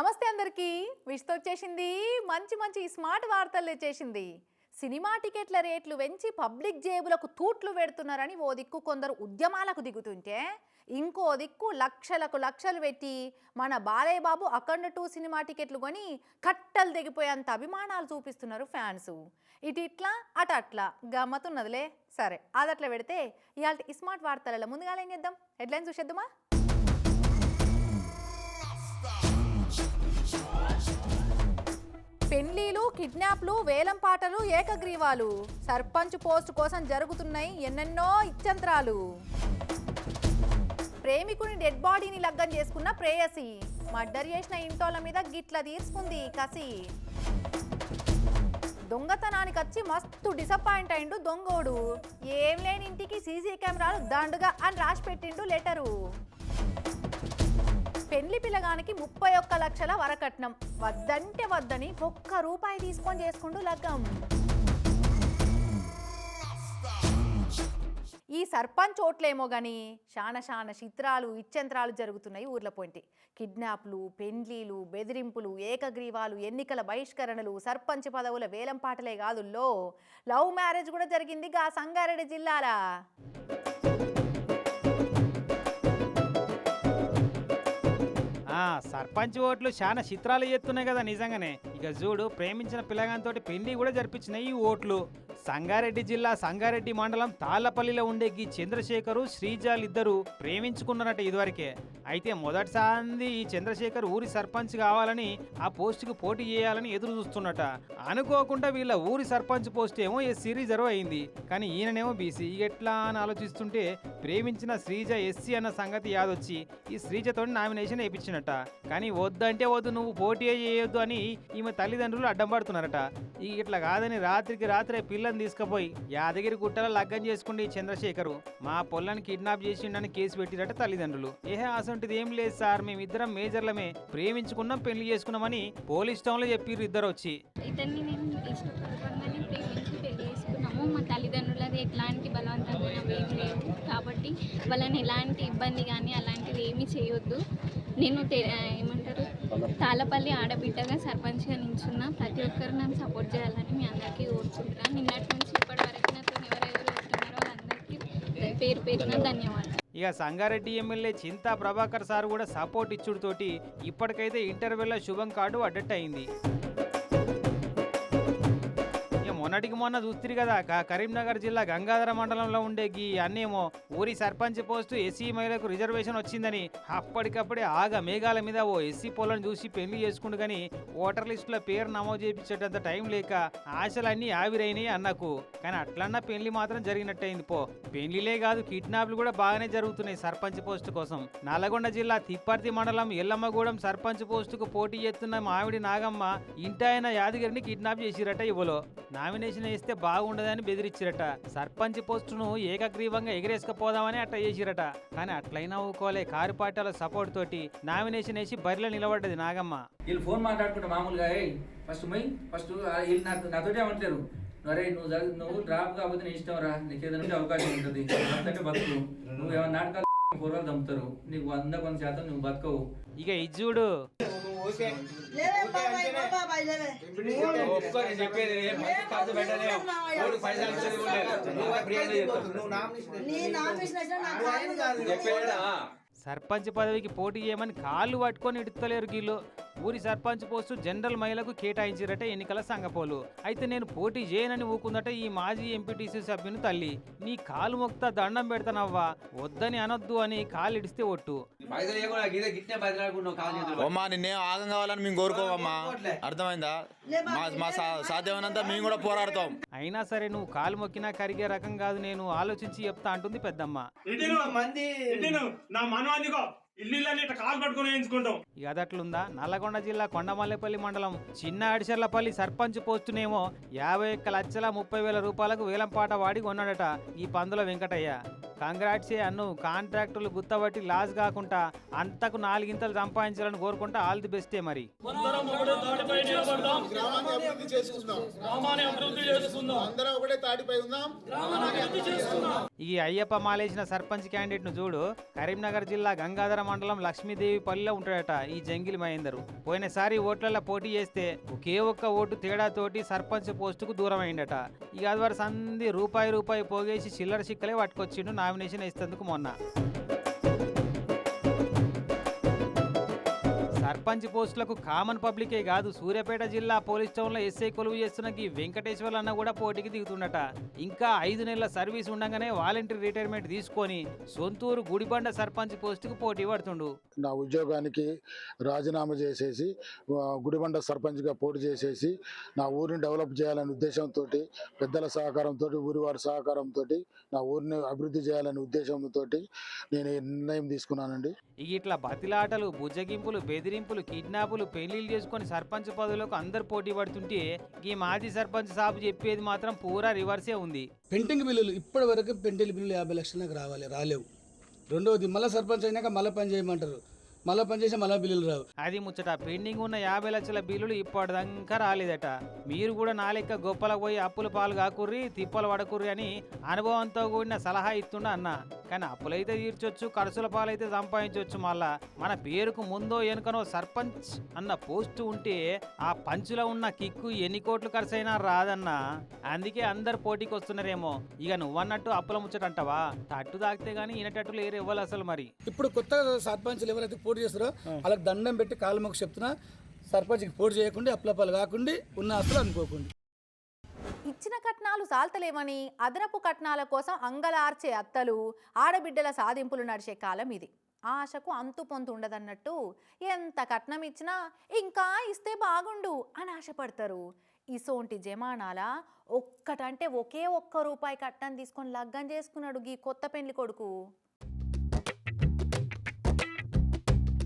నమస్తే అందరికీ. విష్తో వచ్చేసింది. మంచి మంచి స్మార్ట్ వార్తలు తెచ్చేసింది సినిమా టికెట్ల రేట్లు పెంచి పబ్లిక్ జేబులకు తూట్లు పెడుతున్నారని ఓ దిక్కు కొందరు ఉద్యమాలకు దిగుతుంటే ఇంకో దిక్కు లక్షలకు లక్షలు పెట్టి మన బాలయ్య బాబు అఖండ టూ సినిమా టికెట్లు కొని కట్టలు దిగిపోయేంత అభిమానాలు చూపిస్తున్నారు ఫ్యాన్స్. ఇటు ఇట్లా అటు అట్లా గమ్మతున్నదిలే. సరే అది అట్లా పెడితే ఇవాళ స్మార్ట్ వార్తలలో ముందుగా ఏం చేద్దాం? హెడ్లైన్ చూసేద్దామా? కిడ్నాప్లు వేలం పాటలు ఏకగ్రీవాలు. సర్పంచ్ పోస్ట్ కోసం జరుగుతున్నాయి ఎన్నెన్నో ఇచ్చంత్రాలు. ప్రేమికుని డెడ్ బాడీని లగ్గం చేసుకున్న ప్రేయసి. మర్డర్ చేసిన ఇంటోళ్ళ మీద గిట్ల తీర్చుకుంది కసి. దొంగతనానికి వచ్చి మస్తు డిసప్పాయింట్ అయిండు దొంగోడు. ఏం లేని ఇంటికి సీసీ కెమెరాలు దండుగా అని రాసి పెట్టిండు లెటరు. పెళ్ళి పిల్లగానికి ముప్పై ఒక్క లక్షల వరకట్నం. వద్దంటే వద్దని ఒక్క రూపాయి తీసుకొని చేసుకుంటూ లగ్గం. ఈ సర్పంచ్ ఓట్లేమో గాని శాన శాన చిత్రాలు ఇచ్చంత్రాలు జరుగుతున్నాయి ఊర్ల పొంటి కిడ్నాప్లు పెండ్లీలు బెదిరింపులు ఏకగ్రీవాలు ఎన్నికల బహిష్కరణలు సర్పంచ్ పదవుల వేలం పాటలే లవ్ మ్యారేజ్ కూడా జరిగింది గా సంగారెడ్డి జిల్లాల. ఆ సర్పంచ్ ఓట్లు చాలా చిత్రాలు చేస్తున్నాయి కదా నిజంగానే. ఇక చూడు ప్రేమించిన పిల్లగాంతో పెళ్ళి కూడా జరిపించినాయి ఈ ఓట్లు. సంగారెడ్డి జిల్లా సంగారెడ్డి మండలం తాళ్ళపల్లిలో ఉండే ఈ చంద్రశేఖరు శ్రీజాల్ ఇద్దరు ప్రేమించుకున్నారట ఇదివరకే. అయితే మొదటిసారి ఈ చంద్రశేఖర్ ఊరి సర్పంచ్ కావాలని ఆ పోస్టుకు పోటీ చేయాలని ఎదురు చూస్తున్నట. అనుకోకుండా వీళ్ళ ఊరి సర్పంచ్ పోస్ట్ ఏమో ఎస్సీ రిజర్వ్ అయింది. కానీ ఈయననేమో బీసీ. ఎట్లా అని ఆలోచిస్తుంటే ప్రేమించిన శ్రీజ ఎస్సీ అన్న సంగతి యాదొచ్చి ఈ శ్రీజతో నామినేషన్ వేయించినట కానీ వద్దంటే వద్దు నువ్వు పోటీ చేయొద్దు అని ఈమె తల్లిదండ్రులు అడ్డం పడుతున్నారట. ఈ ఇట్లా కాదని రాత్రికి రాత్రే పిల్లని తీసుకుపోయి యాదగిరి గుట్టలో లగ్గం చేసుకుండి చంద్రశేఖరు. మా పొల్లని కిడ్నాప్ చేసిండని కేసు పెట్టిరట తల్లిదండ్రులు. ఏహే అసంటిది ఏం లేదు సార్ మేమిద్దరం మేజర్లమే. ప్రేమించుకున్నాం పెళ్ళి చేసుకున్నామని పోలీస్ టౌన్లో చెప్పిర్రు ఇద్దరు వచ్చి మా తల్లిదండ్రులది ఎట్లాంటి బలవంతంగా ఏం లేవు. కాబట్టి వాళ్ళని ఎలాంటి ఇబ్బంది కానీ అలాంటిది ఏమీ చేయొద్దు. నేను ఏమంటారు? తాళ్ళపల్లి ఆడబిడ్డగా సర్పంచ్గా నించున్న ప్రతి ఒక్కరు నన్ను సపోర్ట్ చేయాలని మీ అందరికీ కోరుకుంటున్నాను. నిన్నటి నుంచి ఇప్పటి వరకు నాతో ఎవరెవరు వస్తున్నారో వాళ్ళందరికీ పేరు పేరున ధన్యవాదాలు. ఇక సంగారెడ్డి ఎమ్మెల్యే చింతా ప్రభాకర్ సార్ కూడా సపోర్ట్ ఇచ్చుడుతోటి ఇప్పటికైతే ఇంటర్వ్యూలో శుభం కార్డు అడ్డట్ అయింది. మొన్నటికి మొన్న చూస్తుంది కదా కరీంనగర్ జిల్లా గంగాధర మండలంలో ఉండే ఈ అన్నేమో ఊరి సర్పంచ్ పోస్టు ఎస్సీ మహిళకు రిజర్వేషన్ వచ్చిందని అప్పటికప్పుడే ఆగ మేఘాల మీద ఓ ఎస్సీ పొలం చూసి పెళ్ళి చేసుకుంటు కానీ ఓటర్ లిస్టులో పేరు నమోదు చేయించేటంత టైం లేక ఆశలన్నీ ఆవిరైనాయి అన్నకు. కానీ అట్లన్నా పెళ్ళి మాత్రం జరిగినట్టయింది పో. పెళ్ళిలే కాదు కిడ్నాప్లు కూడా బాగానే జరుగుతున్నాయి సర్పంచ్ పోస్టు కోసం. నల్లగొండ జిల్లా తిప్పర్తి మండలం ఎల్లమ్మగూడెం సర్పంచ్ పోస్టుకు పోటీ చేస్తున్న మావిడి నాగమ్మ ఇంటాయన యాదగిరిని కిడ్నాప్ చేసిరట ఇవ్వలో. నామినేషన్ వేస్తే బాగుండదని బెదిరించిరట సర్పంచ్ పోస్టును ఏకగ్రీవంగా ఎగిరేసుకపోదామని అట్ట చేసిరట. కానీ అట్లయినా ఊకోలే కారు పార్టీల సపోర్ట్ తోటి నామినేషన్ వేసి బరిలో నిలబడ్డది నాగమ్మ. వీళ్ళు ఫోన్ మాట్లాడుకుంటే మామూలుగా "ఏయ్, ఫస్ట్ పోయి ఫస్ట్ వీళ్ళు నాకు నాతోటే ఏమంటారు అరే నువ్వు నువ్వు డ్రాప్ కాకపోతే నీ ఇష్టం రా. నీకు ఏదైనా అవకాశం ఉంటుంది. అంతకంటే బతుకు నువ్వు ఏమైనా నాటకాలు పూర్వాలు చంపుతారు నీకు వంద కొంత శాతం నువ్వు బతకవు. ఇక సర్పంచ్ పదవికి పోటీ చేయమని కాళ్ళు పట్టుకొని ఇడుతలేరు గీళ్ళు. ఊరి సర్పంచ్ పోస్టు జనరల్ మహిళకు కేటాయించిరట ఎన్నికల సంగపోలు అయితే నేను పోటీ చేయనని ఊకుందట ఈ మాజీ ఎంపీటీసీ సభ్యుని తల్లి. నీ కాలు మొక్తా దండం పెడతానవ్వా వద్దని అనొద్దు అని కాలు ఇడిస్తే ఒట్టు నిన్నే ఆగం కావాలని మేము కోరుకోమమ్మా అర్థమైందా? మా మా సా- సాధ్యమైనంత మేము కూడా పోరాడతాం. అయినా సరే నువ్వు కాలు మొక్కినా కరిగే రకం కాదు నేను ఆలోచించి చెప్తా అంటుంది పెద్దమ్మ. మంది నా మనం అందుకో ఇల్లు ఇల్లు ఇట్లా కాలు పట్టుకుని వేయించుకుంటాం. ఇక అదట్లుందా? నల్లగొండ జిల్లా కొండమల్లేపల్లి మండలం చిన్న అడిచెర్లపల్లి సర్పంచ్ పోస్టునేమో యాభై ఒక్క లక్షల ముప్పై వేల రూపాయలకు వేలంపాట వాడి కొన్నాడట ఈ పందుల వెంకటయ్య. కంగ్రాట్సే అన్ను కాంట్రాక్టులు గుత్తబట్టి లాస్ కాకుండా అంతకు నాలుగింతలు సంపాదించాలని కోరుకుంటా ఆల్ ది బెస్టే మరి. అందరం ఒకటే తాటిపై నిలబడదాం. గ్రామాన్ని అభివృద్ధి చేసుకుందాం. గ్రామాన్ని అభివృద్ధి చేసుకుందాం. అందరం ఒకటే తాటిపై ఉందాం. ఈ అయ్యప్ప మాలేసిన సర్పంచ్ క్యాండిడేట్ను చూడు. కరీంనగర్ జిల్లా గంగాధర మండలం లక్ష్మీదేవి పల్లిలో ఉంటాడట ఈ జంగిల్ మహేందర్. పోయినసారి ఓట్లలో పోటీ చేస్తే ఒకే ఒక్క ఓటు తేడాతోటి సర్పంచ్ పోస్టుకు దూరం అయిందట ఇక అది వారు సంధి రూపాయి రూపాయి పోగేసి చిల్లర చిక్కలే పట్టుకొచ్చిండు నామినేషన్ ఇస్తేందుకు మొన్న. సర్పంచ్ పోస్టులకు కామన్ పబ్లికే కాదు సూర్యాపేట జిల్లా పోలీస్ టౌన్లో ఎస్ఐ కొలువు చేస్తున్న ఈ వెంకటేశ్వర్లు అన్న కూడా పోటీకి దిగుతుండట. ఇంకా ఐదు నెలల సర్వీస్ ఉండగానే వాలంటీర్ రిటైర్మెంట్ తీసుకొని సొంతూరు గుడిబండ సర్పంచ్ పోస్టుకు పోటీ పడుతుండు. నా ఉద్యోగానికి రాజీనామా చేసేసి గుడిబండ సర్పంచ్గా పోటీ చేసేసి నా ఊరిని డెవలప్ చేయాలనే ఉద్దేశంతో పెద్దల సహకారంతో ఊరి వారి సహకారంతో నా ఊరిని అభివృద్ధి చేయాలనే ఉద్దేశంతో నేను నిర్ణయం తీసుకున్నానండి. ఇట్లా బతిలాటలు బుజ్జగింపులు బెదిరింపులు కిడ్నాపులు పెళ్ళిళ్ళు చేసుకొని సర్పంచ్ పదవులకు అందరు పోటీ పడుతుంటే ఈ మాజీ సర్పంచ్ సాబు చెప్పేది మాత్రం పూరా రివర్సే ఉంది. పెండింగ్ బిల్లులు ఇప్పటి వరకు పెండింగ్ బిల్లులు యాభై లక్షలకు రావాలి రాలేవు. రెండవది మళ్ళీ సర్పంచ్ అయినాక మళ్ళీ పని చేయమంటారు. మళ్ళీ పని చేసి మళ్ళీ బిల్లులు రావు. అది ముచ్చట. పెండింగ్ ఉన్న యాభై లక్షల బిల్లులు ఇప్పటిదాకా రాలేదట. మీరు కూడా నా లెక్క గొప్పలకు పోయి అప్పుల పాలు కాకుర్రి తిప్పలు పడకుర్రి అని అనుభవంతో కూడిన సలహా ఇస్తుండ అన్న. కానీ అప్పులైతే తీర్చొచ్చు ఖర్చుల పాలైతే సంపాదించవచ్చు మళ్ళా. మన పేరుకు ముందో వెనుకనో సర్పంచ్ అన్న పోస్టు ఉంటే ఆ పంచులో ఉన్న కిక్కు ఎన్ని కోట్లు ఖర్చైనా రాదన్నా. అందుకే అందరు పోటీకి వస్తున్నారేమో. ఇక నువ్వన్నట్టు అప్పుల ముచ్చట అంటావా తట్టు తాకితే గానీ ఈనటట్టు లేరు ఇవ్వాలి అసలు మరి? ఇప్పుడు కొత్త సర్పంచ్లు ఎవరైతే పోటీ చేస్తారో వాళ్ళకి దండం పెట్టి కాలు మొక్కు చెప్తున్నా సర్పంచ్కి పోటీ చేయకుండా అప్లపాలు కాకుండా ఉన్న ఆస్తులు అనుకోకుండా ఇచ్చిన కట్నాలు సాల్తలేవని అదనపు కట్నాల కోసం అంగలార్చే అత్తలు ఆడబిడ్డల సాధింపులు నడిచే కాలం ఇది. ఆశకు అంతు పొంతు ఉండదన్నట్టు ఎంత కట్నం ఇచ్చినా ఇంకా ఇస్తే బాగుండు అని ఆశపడతారు. ఇసోంటి జమానాల ఒక్కటంటే ఒకే ఒక్క రూపాయి కట్నం తీసుకొని లగ్గం చేసుకున్నాడు గీ కొత్త పెండ్లి కొడుకు.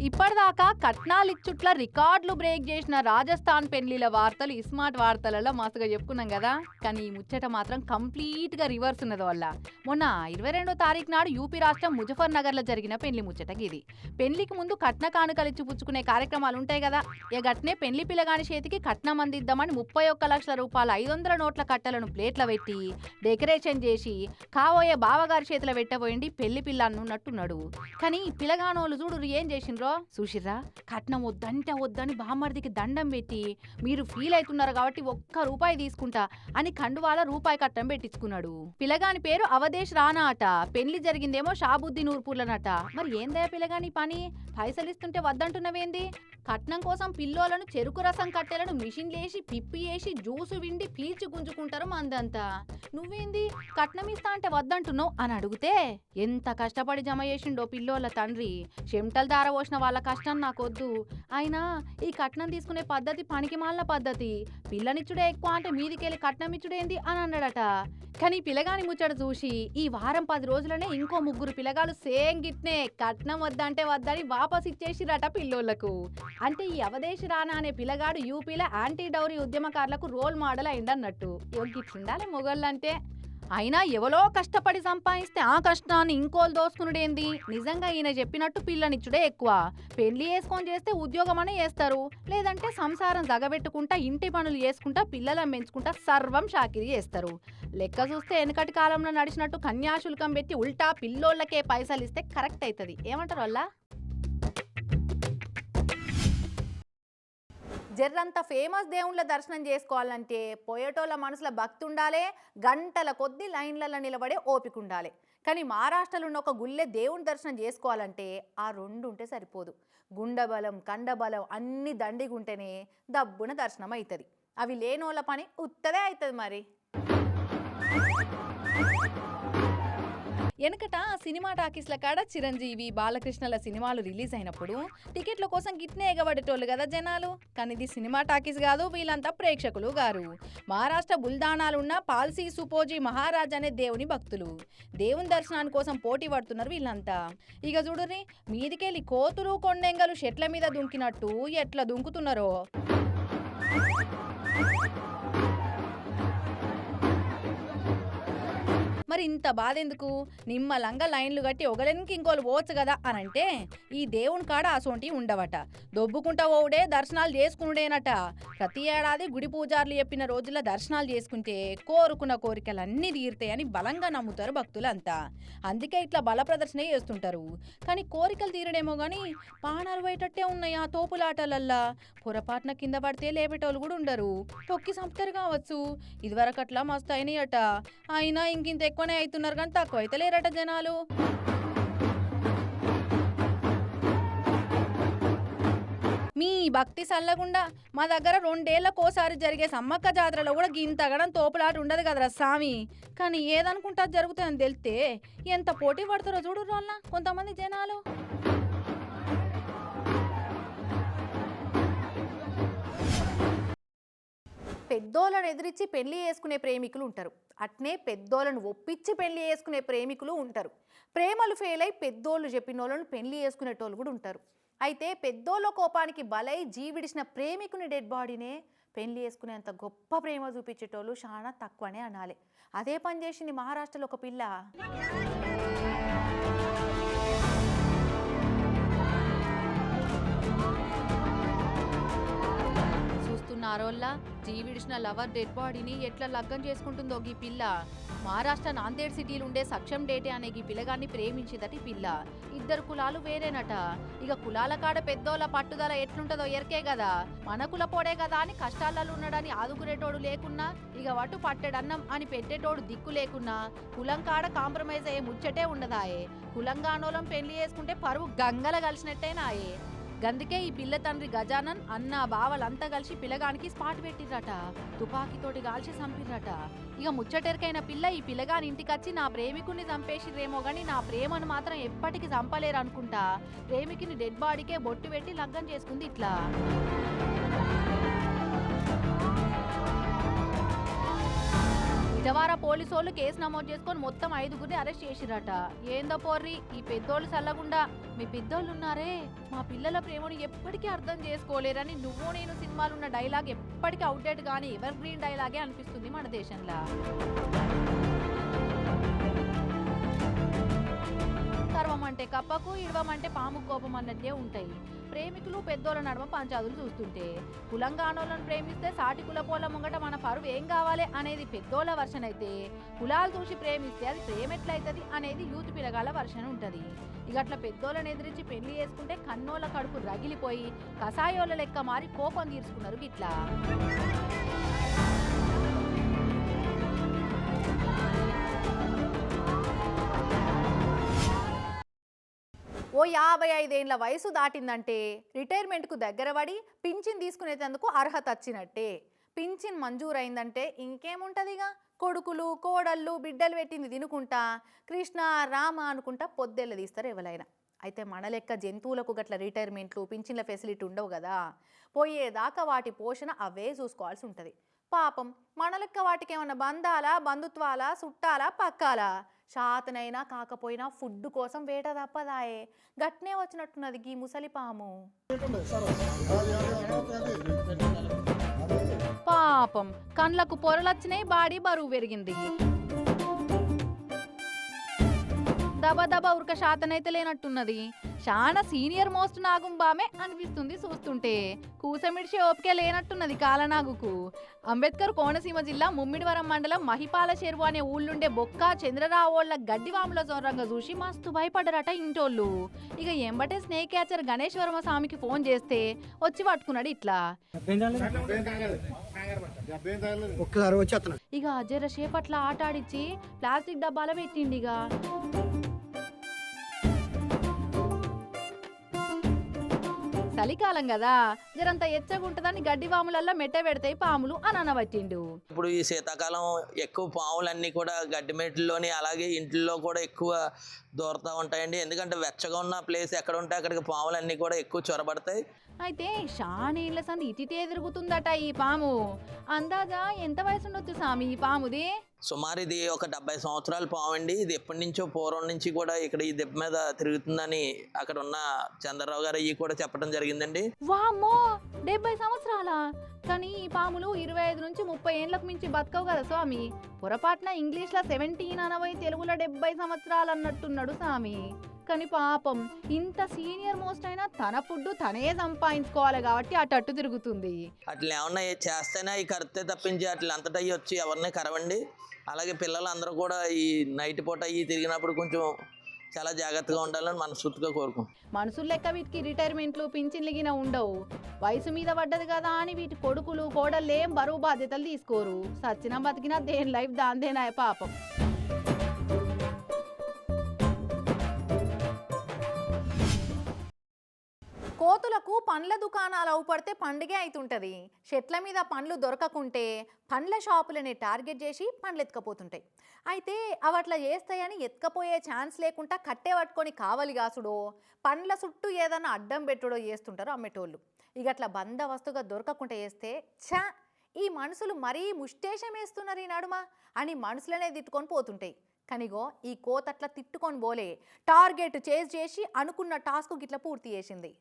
ఇప్పటిదాకా కట్నాలిచ్చుట్ల రికార్డులు బ్రేక్ చేసిన రాజస్థాన్ పెళ్ళిల వార్తలు ఇస్మార్ట్ వార్తలలో మస్తుగా చెప్పుకున్నాం కదా. కానీ ఈ ముచ్చట మాత్రం కంప్లీట్గా రివర్స్ ఉన్నది వల్ల. మొన్న ఇరవై రెండో తారీఖు నాడు యూపీ రాష్ట్రం ముజఫర్ నగర్లో జరిగిన పెళ్ళి ముచ్చటకి ఇది పెళ్ళికి ముందు కట్న కానుకలు ఇచ్చి పుచ్చుకునే కార్యక్రమాలు ఉంటాయి కదా. ఏ గట్నే పెళ్ళి పిల్లగాని చేతికి కట్నం అందిద్దామని ముప్పై ఒక్క లక్షల రూపాయల ఐదు వందల నోట్ల కట్టలను ప్లేట్ల పెట్టి డెకరేషన్ చేసి కావోయే బావగారి చేతిలో పెట్టబోయింది పెళ్ళి పిల్ల అన్నున్నట్టున్నాడు కానీ పిల్లగానోళ్ళు చూడు ఏం చేసిండ్రో? సుశీర్రా కట్నం వద్దంటే వద్దని బామ్మర్దికి దండం పెట్టి మీరు ఫీల్ అవుతున్నారు కాబట్టి ఒక్క రూపాయి తీసుకుంటా అని కండువాల రూపాయి కట్నం పెట్టించుకున్నాడు. పిల్లగాని పేరు అవధేష్ రానా అట పెళ్ళి జరిగిందేమో షాబుద్దీన్ ఊర్పూర్లనట మరి ఏందయ్యా పిల్లగాని పని? పైసలు ఇస్తుంటే వద్దంటున్నవేంది? కట్నం కోసం పిల్లోలను చెరుకు రసం కట్టెలను మిషన్లేసి పిప్పి వేసి జ్యూసు విండి పీల్చి గుంజుకుంటారు మందంతా. నువ్వేంది? కట్నం ఇస్తా అంటే వద్దంటున్నావు అని అడిగితే ఎంత కష్టపడి జమ చేసిండో పిల్లోళ్ళ తండ్రి. చెమటల దార పోసిన వాళ్ళ కష్టం నాకొద్దు. అయినా ఈ కట్నం తీసుకునే పద్ధతి పనికిమాలిన పద్ధతి. పిల్లనిచ్చుడే ఎక్కువ అంటే మీదికెళ్ళి కట్నం ఇచ్చుడేంది అని అన్నాడట. కానీ పిల్లగాని ముచ్చట చూసి ఈ వారం పది రోజులనే ఇంకో ముగ్గురు పిల్లగాలు సేమ్ గిట్నే కట్నం వద్దంటే వద్దని వాపస్ ఇచ్చేసిరట పిల్లోళ్ళకు అంటే ఈ అవదేశ రానా అనే పిల్లగాడు యూపీలో యాంటీ డౌరీ ఉద్యమకారులకు రోల్ మోడల్ అయిందన్నట్టు. గిట్లుండాలి మొగళ్ళంటే. అయినా ఎవలో కష్టపడి సంపాదిస్తే ఆ కష్టాన్ని ఇంకోలు దోసుకునుడేంది? నిజంగా ఈయన చెప్పినట్టు పిల్లనిచ్చుడే ఎక్కువ. పెళ్ళి వేసుకొని చేస్తే ఉద్యోగం అనే చేస్తారు లేదంటే సంసారం జగబెట్టుకుంటా ఇంటి పనులు చేసుకుంటా పిల్లలను పెంచుకుంటా సర్వం షాకిరి చేస్తారు. లెక్క చూస్తే వెనకటి కాలంలో నడిచినట్టు కన్యాశుల్కం పెట్టి ఉల్టా పిల్లోళ్ళకే పైసలు ఇస్తే కరెక్ట్ అవుతుంది ఏమంటారు వాళ్ళ జర్రంత ఫేమస్ దేవుళ్ళ దర్శనం చేసుకోవాలంటే పోయేటోళ్ళ మనసులో భక్తి ఉండాలి గంటల కొద్ది లైన్లలో నిలబడే ఓపిక ఉండాలి. కానీ మహారాష్ట్రలో ఉన్న ఒక గుళ్ళె దేవుని దర్శనం చేసుకోవాలంటే ఆ రెండు ఉంటే సరిపోదు. గుండబలం కండబలం అన్ని దండిగుంటేనే దబ్బున దర్శనం అవుతుంది అవి లేనోళ్ళ పని ఉత్తదే అవుతుంది మరి. వెనకట సినిమా టాకీస్ల కాడ చిరంజీవి బాలకృష్ణల సినిమాలు రిలీజ్ అయినప్పుడు టికెట్ల కోసం గిట్నే ఎగబడేటోళ్ళు కదా జనాలు. కానీ ఇది సినిమా టాకీస్ కాదు వీళ్ళంతా ప్రేక్షకులు గారు. మహారాష్ట్ర బుల్దానాలున్న పాల్సీ సుపోజీ మహారాజ్ అనే దేవుని భక్తులు. దేవుని దర్శనాని కోసం పోటీ పడుతున్నారు వీళ్ళంతా. ఇక చూడుర్రి మీదికెళ్ళి కోతులు కొండెంగలు షెట్ల మీద దుంకినట్టు ఎట్లా దుంకుతున్నారో. మరి ఇంత బాధ ఎందుకు నిమ్మలంగా లైన్లు కట్టి ఒకరికి ఇంకోళ్ళు పోవచ్చు కదా? అని అంటే ఈ దేవుని కాడ అసోంటి ఉండవట. దొబ్బుకుంటా ఓవుడే దర్శనాలు చేసుకునుడేనట. ప్రతి ఏడాది గుడి పూజారులు చెప్పిన రోజుల దర్శనాలు చేసుకుంటే కోరుకున్న కోరికలన్నీ తీరుతాయని బలంగా నమ్ముతారు భక్తులంతా. అందుకే ఇట్లా బల ప్రదర్శన చేస్తుంటారు. కానీ కోరికలు తీరడేమో కానీ పానాలు పోయేటట్టే ఉన్నాయి ఆ తోపులాటలల్లా. పొరపాటున కింద పడితే లేపేటోళ్ళు కూడా ఉండరు. తొక్కి సంపుతారు కావచ్చు. ఇదివరకట్లా మస్తు అయినాయట అయినా ఇంకింత ఎక్కువనే అవుతున్నారు కానీ తక్కువ అయితే లేరట జనాలు. మీ భక్తి సల్లగుండా మా దగ్గర రెండేళ్ళకోసారి జరిగే సమ్మక్క జాతరలో కూడా గింతగడం తోపులాట ఉండదు కదరా స్వామి కానీ ఏదనుకుంటా జరుగుతుందని తెలితే ఎంత పోటీ పడతారో చూడు రోల్నా కొంతమంది జనాలు. పెద్దోళ్ళను ఎదిరించి పెళ్ళి చేసుకునే ప్రేమికులు ఉంటారు. అట్నే పెద్దోళ్ళను ఒప్పించి పెళ్ళి చేసుకునే ప్రేమికులు ఉంటారు. ప్రేమలు ఫెయిల్ అయి పెద్దోళ్ళు చెప్పిన వాళ్ళను పెళ్ళి చేసుకునేటోళ్ళు కూడా ఉంటారు. అయితే పెద్దోళ్ళ కోపానికి బలై జీవిడిసిన ప్రేమికుని డెడ్ బాడీనే పెళ్ళి చేసుకునేంత గొప్ప ప్రేమ చూపించేటోళ్ళు చాలా తక్కువనే అనాలి. అదే పని చేసింది మహారాష్ట్రలో ఒక పిల్ల. చూస్తున్నారోల్లా జీవిడిసిన లవర్ డెడ్ బాడీని ఎట్లా లగ్గం చేసుకుంటుందో గీ పిల్ల. మహారాష్ట్ర నాందేడ్ సిటీలో ఉండే సక్షం డేటే అనే ఈ పిల్లగాన్ని ప్రేమించిందట ఈ పిల్ల. ఇద్దరు కులాలు వేరేనట. ఇక కులాల కాడ పెద్దోళ్ళ పట్టుదల ఎట్లుంటదో ఎరకే కదా మన కుల కదా అని కష్టాలలో ఉన్నాడని ఆదుకునేటోడు లేకున్నా ఇక వటు పట్టెడన్నం అని పెట్టేటోడు దిక్కు లేకున్నా కులం కాడ కాంప్రమైజ్ అయ్యే ముచ్చటే ఉండదాయే. కులంగానోలం పెళ్ళి చేసుకుంటే పరువు గంగల కలిసినట్టేనాయే. గందుకే ఈ పిల్ల తండ్రి గజానన్ అన్న బావలంతా కలిసి పిల్లగానికి స్పాట్ పెట్టిరట తుపాకీతోటి కాల్చి చంపిరట ఇక ముచ్చటెరకైన పిల్ల ఈ పిల్లగాని ఇంటికొచ్చి నా ప్రేమికుని చంపేసిరేమో గాని నా ప్రేమను మాత్రం ఎప్పటికీ చంపలేరు అనుకుంటా ప్రేమికుని డెడ్ బాడీకే బొట్టు పెట్టి లగ్గం చేసుకుంది ఇట్లా. జవారా పోలీసు వాళ్ళు కేసు నమోదు చేసుకొని మొత్తం ఐదుగురిని అరెస్ట్ చేసిరట. ఏందో పోర్రి ఈ పెద్దోళ్ళు చల్లగుండా. మీ పెద్దోళ్ళు ఉన్నారే మా పిల్లల ప్రేమను ఎప్పటికీ అర్థం చేసుకోలేరని నువ్వు నేను సినిమాలున్న డైలాగ్ ఎప్పటికీ అవుట్డేట్ కానీ ఎవర్ గ్రీన్ డైలాగే అనిపిస్తుంది మన దేశంలో. అంటే కప్పకు ఇడవమంటే పాము కోపం అన్నట్లే ఉంటాయి. ప్రేమికులు పెద్దోళ్ళ నడమ పంచాదులు చూస్తుంటే కులంగానోళ్ళను ప్రేమిస్తే సాటి కులపోల ముంగట మన పరువు ఏం కావాలి అనేది పెద్దోళ్ళ వర్షన్ అయితే కులాలు చూసి ప్రేమిస్తే అది ప్రేమ అనేది యూత్ పిల్లగాల వర్షన్ ఉంటుంది. ఇక అట్లా పెద్దోళ్ళని ఎదిరించి పెళ్ళి చేసుకుంటే కన్నోళ్ళ కడుపు రగిలిపోయి కషాయోళ్ళ లెక్క మారి కోపం తీర్చుకున్నారు గిట్లా. ఓ యాభై ఐదేళ్ళ వయసు దాటిందంటే రిటైర్మెంట్కు దగ్గర పడి పింఛన్ తీసుకునేందుకు అర్హత వచ్చినట్టే పింఛన్ మంజూరైందంటే ఇంకేముంటుందిగా? కొడుకులు కోడళ్ళు బిడ్డలు పెట్టింది తినుకుంటా కృష్ణ రామ అనుకుంటా పొద్దెళ్ళ తీస్తారు ఎవరైనా అయితే మన లెక్క జంతువులకు గట్ల రిటైర్మెంట్లు పింఛన్ల ఫెసిలిటీ ఉండవు కదా? పోయేదాకా వాటి పోషణ అవే చూసుకోవాల్సి ఉంటుంది. పాపం. మనలెక్క వాటికి ఏమన్నా బంధాలా బంధుత్వాలా చుట్టాలా పక్కాలా? శాతనైనా కాకపోయినా ఫుడ్ కోసం వేట తప్పదాయే. గట్నే వచ్చినట్టున్నది గీ ముసలి పాము. పాపం. కండ్లకు పొరలొచ్చినాయి బాడీ బరువు పెరిగింది. దబ దబ ఉరక శాతనైతే లేనట్టున్నది. చాలా సీనియర్ మోస్ట్ నాగుంబామే అనిపిస్తుంది చూస్తుంటే. కూసమిడిచి ఓపిక లేనట్టున్నది కాలనాగుకు. అంబేద్కర్ కోనసీమ జిల్లా ముమ్మిడివరం మండలం మహిపాల చెరువు అనే ఊళ్ళుండే బొక్క చంద్రరావోళ్ళ గడ్డివాముల జోరంగా చూసి మస్తు భయపడ్డరట ఇంటోళ్ళు. ఇక ఎంబటే స్నేక్ క్యాచర్ గణేష్ వర్మ స్వామికి ఫోన్ చేస్తే వచ్చి పట్టుకున్నాడు ఇట్లా. ఇక జర సేపట్ల ఆట ఆడిచ్చి ప్లాస్టిక్ డబ్బాల పెట్టిండి చలికాలం కదా జరంత ఎచ్చగుంటదని గడ్డి వాములల్లో మెట్ట పెడతాయి పాములు అని అనబట్టిండు. ఇప్పుడు ఈ శీతాకాలం ఎక్కువ పాములన్నీ కూడా గడ్డి మెట్లలోని అలాగే ఇంట్లో కూడా ఎక్కువ దూరతూ ఉంటాయండి. ఎందుకంటే వెచ్చగా ఉన్న ప్లేస్ ఎక్కడ ఉంటే అక్కడికి పాములన్నీ కూడా ఎక్కువ చొరబడతాయి. అయితే షానేళ్ళ సంది ఇటిటే ఎదురుగుతుందట ఈ పాము. అందాజా ఎంత వయసు ఉండొచ్చు సామి ఈ పాముది? సుమారు ఇది ఒక డెబ్బై సంవత్సరాల పాము అండి ఇది ఎప్పటి నుంచో పూర్వం నుంచి కూడా ఇక్కడ ఈ దెబ్బ మీద తిరుగుతుందని అక్కడ ఉన్న చంద్రరావు గారు ఇవి కూడా చెప్పడం జరిగిందండి. వామ్మో! డెబ్బై సంవత్సరాల? కానీ ఈ పాములు ఇరవై ఐదు నుంచి ముప్పై ఏళ్ళకు మించి బతకవు కదా స్వామి. పొరపాటున ఇంగ్లీష్లో సెవెంటీన్ అనవై తెలుగులో డెబ్బై సంవత్సరాలు అన్నట్టున్నాడు స్వామి. కానీ పాపం ఇంత సీనియర్ మోస్ట్ అయినా తన ఫుడ్ తనే సంపాదించుకోవాలి కాబట్టి అటట్టు తిరుగుతుంది. అట్లా ఏమన్నా చేస్తేనే ఈ కరితే తప్పించి అట్లా అంతటా వచ్చి ఎవరిని కరవండి. అలాగే పిల్లలందరూ కూడా ఈ నైట్ పూట అయ్యి తిరిగినప్పుడు కొంచెం చాలా జాగ్రత్తగా ఉండాలని మనస్ఫూర్తిగా కోరుకుంటున్నాం. మనుషులు లెక్క వీటికి రిటైర్మెంట్లు పింఛన్లు గిన ఉండవు. వయసు మీద పడ్డది కదా అని వీటి కొడుకులు కోడళ్ళు ఏం బరువు బాధ్యతలు తీసుకోరు. సచ్చినా బతికినా దేని లైఫ్ దాందేనాయ పాపం. కోతులకు పండ్ల దుకాణాలు అవుపడితే పండుగే అవుతుంటది చెట్ల మీద పండ్లు దొరకకుంటే పండ్ల షాపులని టార్గెట్ చేసి పండ్లు ఎత్తుకపోతుంటాయి. అయితే అవి అట్లా చేస్తాయని ఎత్తుకపోయే ఛాన్స్ లేకుండా కట్టే పట్టుకొని కావాలి కాసుడో పండ్ల చుట్టూ ఏదన్నా అడ్డం పెట్టుడో చేస్తుంటారు అమ్మేటోళ్ళు. ఇక అట్లా బందవస్తుగా దొరకకుండా చేస్తే ఛా! ఈ మనుషులు మరీ ముష్టేషం వేస్తున్నారు ఈ నడుమ అని మనుషులనే తిట్టుకొని పోతుంటాయి. కనిగో ఈ కోత అట్లా తిట్టుకొని పోలే. టార్గెట్ చేజ్ చేసి అనుకున్న టాస్క్ గిట్ల పూర్తి చేసింది.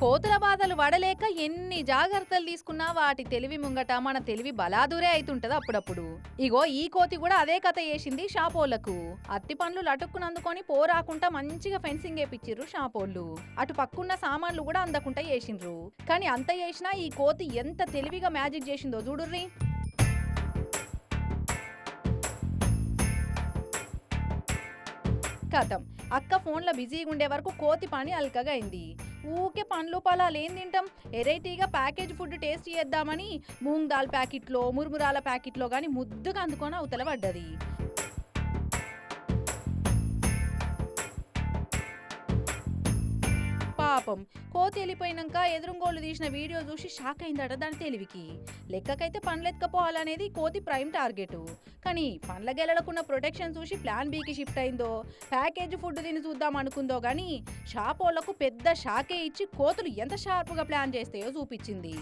కోతుల బాధలు వడలేక ఎన్ని జాగ్రత్తలు తీసుకున్నా వాటి తెలివి ముంగట మన తెలివి బలాదూరే అవుతుంటది అప్పుడప్పుడు. ఇగో ఈ కోతి కూడా అదే కథ వేసింది షాపోళ్ళకు అత్తి పండ్లు లటుక్కునందుకొని పోరాకుండా మంచిగా ఫెన్సింగ్ వేపిచ్చిర్రు షాపోళ్ళు. అటు పక్కున్న సామాన్లు కూడా అందకుండా వేసిండ్రు కానీ అంత చేసినా ఈ కోతి ఎంత తెలివిగా మ్యాజిక్ చేసిందో చూడుర్రీ. కథం. అక్క ఫోన్లో బిజీగా ఉండే వరకు కోతి పని అల్కగా అయింది ఊకే పండ్లు పొలాలు ఏం తింటాం? వెరైటీగా ప్యాకేజ్ ఫుడ్ టేస్ట్ చేద్దామని మూంగ్ దాల్ ప్యాకెట్లో మురుమురాల ప్యాకెట్లో కానీ ముద్దుగా అందుకొని అవతల పడ్డది. పాపం. కోతి వెళ్ళిపోయినాక ఎదురుంగోళ్ళు తీసిన వీడియో చూసి షాక్ అయిందట దాని తెలివికి. లెక్కకైతే పండ్లు కోతి ప్రైమ్ టార్గెట్. కానీ పండ్ల గెలలకున్న ప్రొటెక్షన్ చూసి ప్లాన్ బీకి షిఫ్ట్ అయిందో ప్యాకేజ్ ఫుడ్ తిని చూద్దాం అనుకుందో కానీ షాప్ వాళ్ళకు పెద్ద షాకే ఇచ్చి కోతులు ఎంత షార్ప్గా ప్లాన్ చేస్తాయో చూపించింది.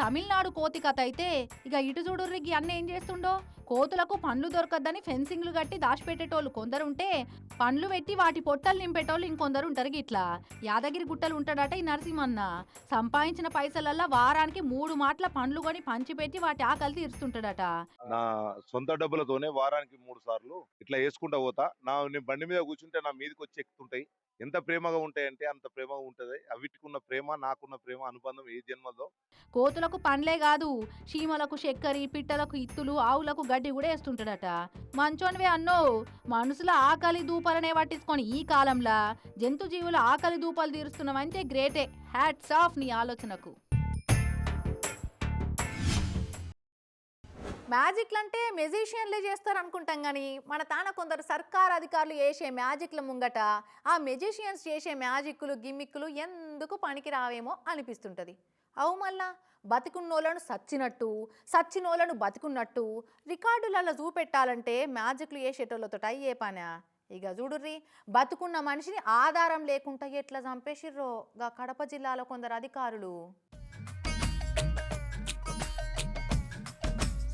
తమిళనాడు కోతి కథ అయితే ఇక ఇటు చూడుర్రికి అన్న ఏం చేస్తుండో? కోతులకు పండ్లు దొరకద్దని ఫెన్సింగ్లు కట్టి దాచిపెట్టేటోళ్ళు కొందరు ఉంటే పండ్లు పెట్టి వాటి పొట్టలు నింపేటోళ్ళు ఇంకొందరు ఉంటారు గిట్లా. యాదగిరి గుట్టలు ఉంటాడట ఈ నరసింహన్న. సంపాదించిన పైసలల్లా వారానికి మూడు మాటల పండ్లు కొని పంచిపెట్టి వాటి ఆకలి తీరుస్తుంటాడట. నా సొంత డబ్బులతోనే వారానికి మూడు సార్లు ఇట్లా వేసుకుంటా పోతా. నా నేను బండి మీద కూర్చుంటే నా మీదకి వచ్చి ఎక్కుతుంటాయి. ఎంత ప్రేమగా ఉంటాయంటే అంత ప్రేమగా ఉంటది. అవిటికున్న ప్రేమ నాకున్న ప్రేమ అనుబంధం ఏ జన్మలో? పిట్టలకు పండ్లే కాదు. చీమలకు చక్కెరి పిట్టలకు ఇత్తులు ఆవులకు గడ్డి కూడా వేస్తుంటాడట. మంచోనివే అన్నో. మనుషుల ఆకలి దూపాలనే పట్టించుకొని ఈ కాలంలో జంతు జీవుల ఆకలి దూపాలు తీరుస్తున్నామంటే గ్రేటే. హ్యాట్స్ ఆఫ్ నీ ఆలోచనకు. మ్యాజిక్లు అంటే మెజిషియన్లే చేస్తారు అనుకుంటాం కానీ మన తాన కొందరు సర్కార్ అధికారులు చేసే మ్యాజిక్ల ముంగట ఆ మెజిషియన్స్ చేసే మ్యాజిక్లు గిమ్మిక్కులు ఎందుకు పనికి రావేమో అనిపిస్తుంటుంది. అవు మళ్ళా బతికున్నోళ్ళను సచ్చినట్టు సచ్చినోళ్ళను బతికున్నట్టు రికార్డులలో చూపెట్టాలంటే మ్యాజిక్లు చేసేటోళ్ళతో అయ్యే పనా? ఇక చూడుర్రి బతుకున్న మనిషిని ఆధారం లేకుండా ఎట్లా చంపేసిర్రో గా కడప జిల్లాలో కొందరు అధికారులు?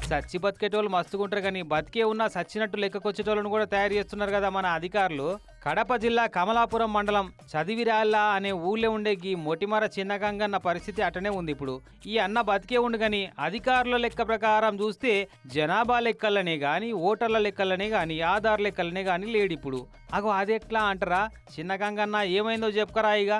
సచ్చి బతికేటోళ్ళు మస్తుకుంటారు కానీ బతికే ఉన్న సచ్చినట్టు లెక్కకొచ్చేటోళ్ళను కూడా తయారు చేస్తున్నారు కదా మన అధికారులు. కడప జిల్లా కమలాపురం మండలం చదివిరాళ్ళ అనే ఊళ్ళో ఉండే గీ మొటిమర చిన్నగంగన్న పరిస్థితి అటనే ఉంది ఇప్పుడు. ఈ అన్న బతికే ఉండు కానీ అధికారుల లెక్క ప్రకారం చూస్తే జనాభా లెక్కలనే కానీ ఓటర్ల లెక్కలనే కానీ ఆధార్ లెక్కలనే కానీ లేడు ఇప్పుడు. అగో అదెట్లా అంటారా? చిన్నగంగన్న ఏమైందో చెప్పుకరా ఇక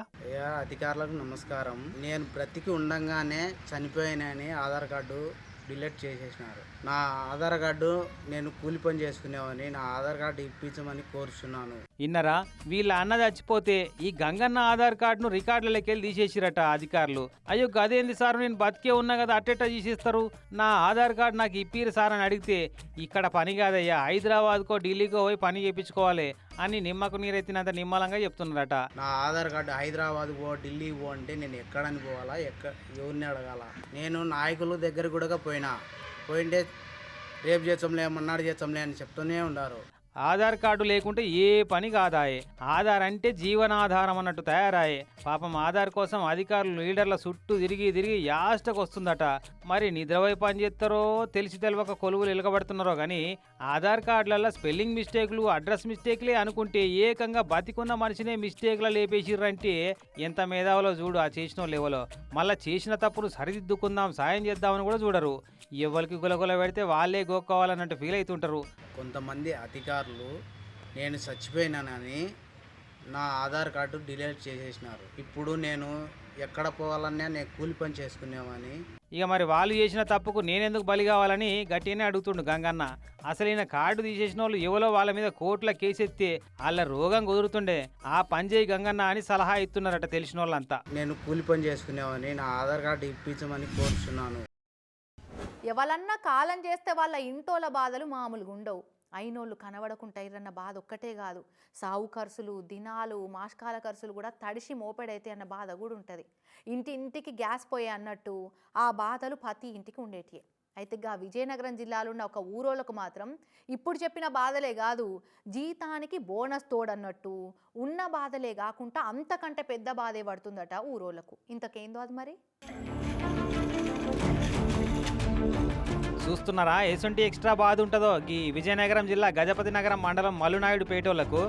అధికారులకు నమస్కారం. నేను బ్రతికి ఉండంగానే చనిపోయానని ఆధార్ కార్డు డిలీట్ చేసేసినారు. నా ఆధార్ కార్డు నేను కూలి పని చేసుకునేవాని నా ఆధార్ కార్డు ఇప్పించమని కోరుచున్నాను. ఇన్నరా వీళ్ళ అన్న చచ్చిపోతే ఈ గంగన్న ఆధార్ కార్డును రికార్డులకి వెళ్ళి తీసేసిరట అధికారులు. అయ్యో గదేంది సార్? నేను బతికే ఉన్నా కదా అట్టెట్ట తీసేస్తారు? నా ఆధార్ కార్డు నాకు ఇప్పిరు సార్ అని అడిగితే ఇక్కడ పని కాదయ్యా హైదరాబాద్కో ఢిల్లీకో పోయి పని చేయించుకోవాలి. అని నిమ్మకు నీరెత్తినంత నిమ్మలంగా చెప్తున్నారట. నా ఆధార్ కార్డు హైదరాబాద్ పో ఢిల్లీ పో అంటే నేను ఎక్కడని పోవాలా? ఎక్క ఎవరిని అడగాల? నేను నాయకుల దగ్గర కూడా పోయినా. పోయింటే రేపు చేస్తాంలే మన్నాడు చేస్తాంలే అని చెప్తూనే ఉన్నారు ఆధార్ కార్డు లేకుంటే ఏ పని కాదాయే. ఆధార్ అంటే జీవనాధారం అన్నట్టు తయారాయే. పాపం ఆధార్ కోసం అధికారులు లీడర్ల చుట్టూ తిరిగి తిరిగి యాస్టకు వస్తుందట మరి నిద్రపై పని చేస్తారో తెలిసి తెలవక కొలువులు ఇలగబడుతున్నారో కానీ ఆధార్ కార్డులలో స్పెల్లింగ్ మిస్టేక్లు అడ్రస్ మిస్టేక్లే అనుకుంటే ఏకంగా బతికున్న మనిషినే మిస్టేక్లో లేపేసిర్రంటే ఎంత మేధావులో చూడు ఆ చేసిన లెవెలో మళ్ళీ చేసిన తప్పును సరిదిద్దుకుందాం సాయం చేద్దామని కూడా చూడరు. ఎవరికి గులగుల పెడితే వాళ్ళే గోక్కోవాలన్నట్టు ఫీల్ అవుతుంటారు కొంతమంది అధికారులు నేను చచ్చిపోయినానని నా ఆధార్ కార్డు డిలీట్ చేసేసినారు. ఇప్పుడు నేను ఎక్కడ పోవాలన్నా నేను కూలి పని చేసుకునేవాని. ఇక మరి వాళ్ళు చేసిన తప్పుకు నేనెందుకు బలి కావాలని గట్టిగానే అడుగుతుండు గంగన్న. అసలు ఈయన కార్డు తీసేసిన వాళ్ళు ఎవరో వాళ్ళ మీద కోట్ల కేసెత్తే వాళ్ళ రోగం కుదురుతుండే. ఆ పని చేయి గంగన్న అని సలహా ఇస్తున్నారట తెలిసిన వాళ్ళంతా. నేను కూలి పని చేసుకునేవాని నా ఆధార్ కార్డు ఇప్పించమని కోరుచున్నాను. ఎవలన్నా కాలం చేస్తే వాళ్ళ ఇంటోల బాధలు మామూలుగా ఉండవు అయినోళ్ళు కనబడకుంటారన్న బాధ ఒక్కటే కాదు. సావు ఖర్చులు దినాలు మాస్కాల ఖర్చులు కూడా తడిసి మోపెడైతే అన్న బాధ కూడా ఉంటుంది ఇంటి ఇంటికి గ్యాస్ పోయే అన్నట్టు ఆ బాధలు ప్రతి ఇంటికి ఉండేటియే. అయితే గా విజయనగరం జిల్లాలో ఉన్న ఒక ఊరోళ్ళకు మాత్రం ఇప్పుడు చెప్పిన బాధలే కాదు జీతానికి బోనస్ తోడన్నట్టు ఉన్న బాధలే కాకుండా అంతకంటే పెద్ద బాధే పడుతుందట ఊరోళ్ళకు. ఇంతకేందో అది మరి? చూస్తున్నారా? ఎసుంటి ఎక్స్ట్రా బాధ ఉంటుందో? ఈ విజయనగరం జిల్లా గజపతి నగరం మండలం మల్లునాయుడు పేటోళ్ళకు.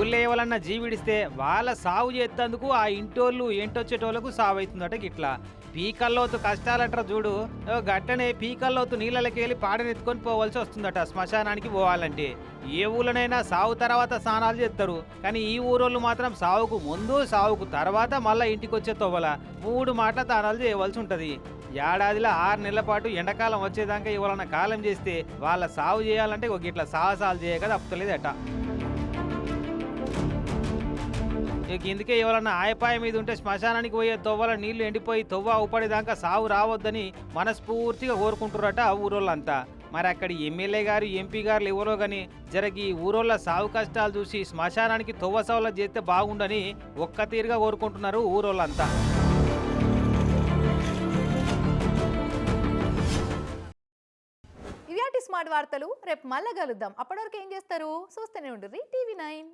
ఊళ్ళో ఎవరన్నా జీవిడిస్తే వాళ్ళ సాగు చేసేందుకు ఆ ఇంటోళ్ళు ఏంటొచ్చేటోళ్ళకు సాగు అవుతుందట గిట్లా. పీకల్లోతు కష్టాలంటారు చూడు. గట్టనే పీకల్లోతు నీళ్ళకి వెళ్ళి పాడనెత్తుకొని పోవాల్సి వస్తుందట. శ్మశానానికి పోవాలంటే. ఏ ఊళ్ళనైనా సాగు తర్వాత స్నానాలు చేస్తారు. కానీ ఈ ఊరోళ్ళు మాత్రం సాగుకు ముందు సావుకు తర్వాత మళ్ళీ ఇంటికి వచ్చే తోవల. మూడు మాటల దానాలు చేయవలసి ఉంటుంది. ఏడాదిలో ఆరు నెలల పాటు ఎండాకాలం వచ్చేదాకా ఇవాళ కాలం చేస్తే వాళ్ళ సాగు చేయాలంటే ఒక ఇట్లా సాహసాలు చేయక తప్పుతలేదట. ఇక ఇందుకే ఎవరన్నా ఆయపాయ మీద ఉంటే శ్మశానానికి పోయే తొవ్వల నీళ్ళు ఎండిపోయి తొవ్వ ఊపడేదాకా సావు రావద్దని మనస్ఫూర్తిగా కోరుకుంటురట ఆ ఊరోళ్ళంతా. మరి అక్కడి ఎమ్మెల్యే గారు ఎంపీ గారు ఎవరో కానీ జరగి ఊరోళ్ళ సాగు కష్టాలు చూసి శ్మశానానికి తొవ్వ సవల చేస్తే బాగుండని ఒక్క తీరుగా కోరుకుంటున్నారు ఊరోళ్ళంతా. ఇవాటి స్మార్ట్ వార్తలు రేపు మళ్ళా కలుద్దాం. అప్పటివరకు ఏం చేస్తారు? చూస్తూనే ఉండు టీవీ నైన్.